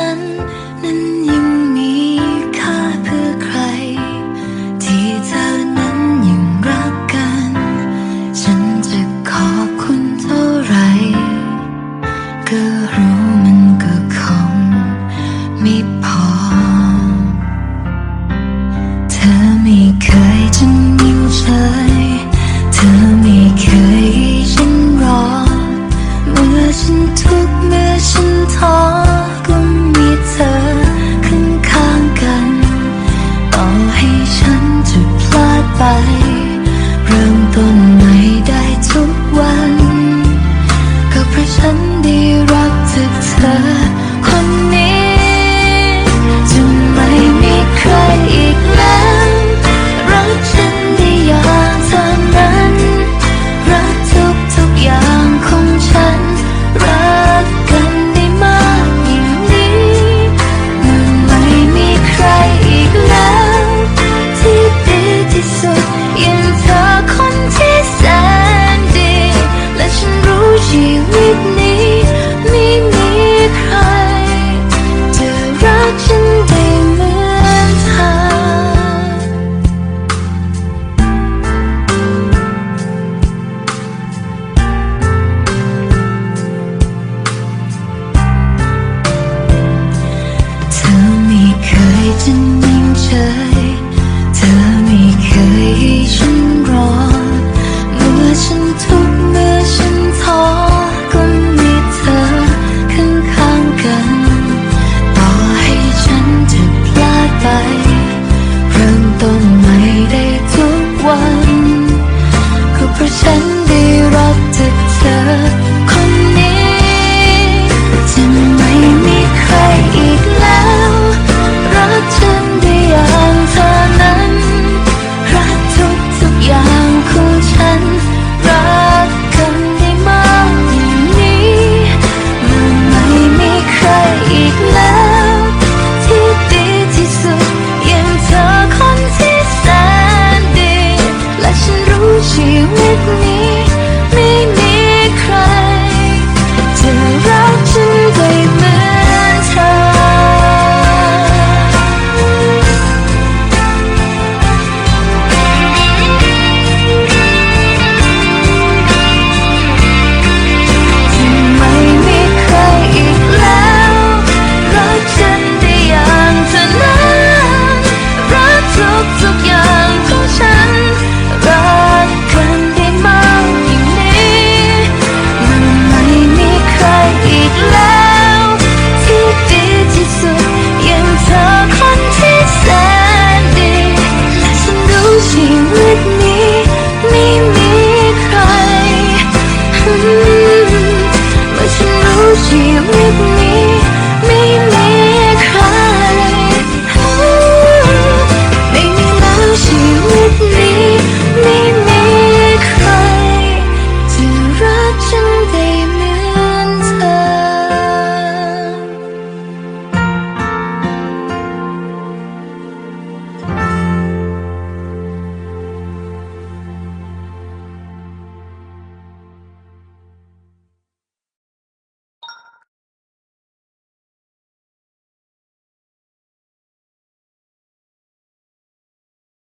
นั้นยังมีค่าเพื่อใคร ที่เธอนั้นยังรักกัน ฉันจะขอคุณเท่าไร ก็รู้มันก็คงไม่พอ เธอไม่เคยจะนิ่งเฉย dream with me.